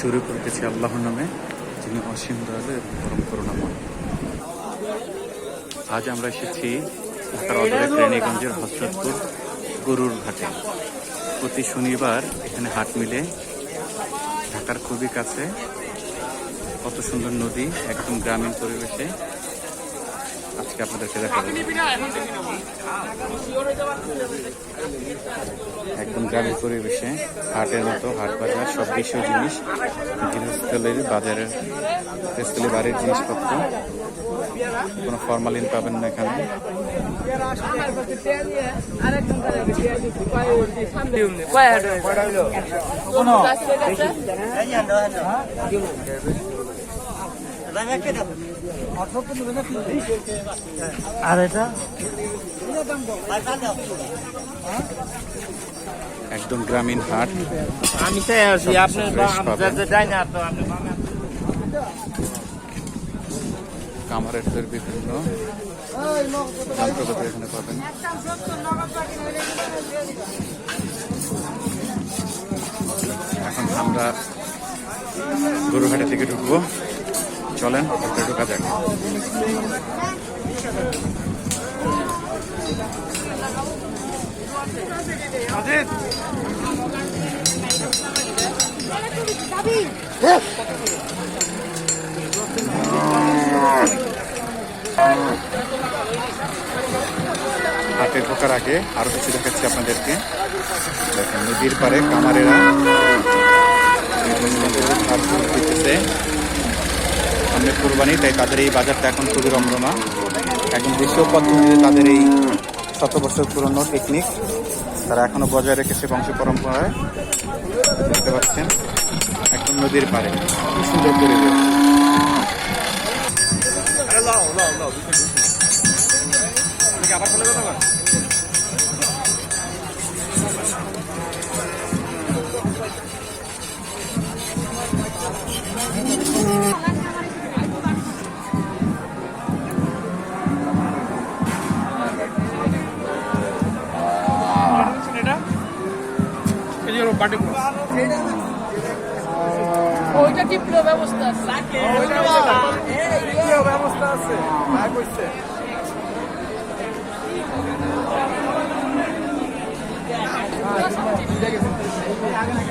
শুরু করতেছি আল্লাহর নামে, যিনি অসীম দয়ালু এবং পরম করুণাময়। আজ আমরা এসেছি ঢাকার অদূরে প্রেণীগঞ্জের হসরতপুর গরুর ঘাটে। প্রতি শনিবার এখানে হাট মিলে। ঢাকার খুবই কাছে। কত সুন্দর নদী, একদম গ্রামীণ পরিবেশে। আজকে আপনাদেরকে দেখাবো। একদম গ্রামীণ পরিবেশে, হাটের মতো, হাট বাজার, সব দেশীয় জিনিস, গৃহস্থলের বাজারের গৃহস্থলী বাড়ির জিনিসপত্র। কোনো ফরমালিন পাবেন না এখানে। আর এটা? একদম গ্রামীণ হাট। আমি চাই আছি তো আপনি কামারের বিভিন্ন যন্ত্রপাতি এখানে পাবেন। এখন আমরা গরুহাটের দিকে ঢুকবো। চলেন ঢোকা যাক। হাটে ঢোকার আগে আরও কিছু দেখাচ্ছি আপনাদেরকে। দেখেন নদীর পারে কামারেরা হাট দিতেছে কোরবানি তাই তাদের এই বাজারটা এখন খুবই রমরমা। এখন দেশীয় পদ্ধতিতে তাদের এই শত বছর পুরনো টেকনিক তারা এখনও বজায় রেখেছে বংশ পরম্পরায়। দেখতে পাচ্ছেন, একদম নদীর কি সুন্দর পরিবেশ। ওইটা টিপলো ব্যবস্থা আছে? ব্যবস্থা আছে। কইছে।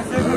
টিপলো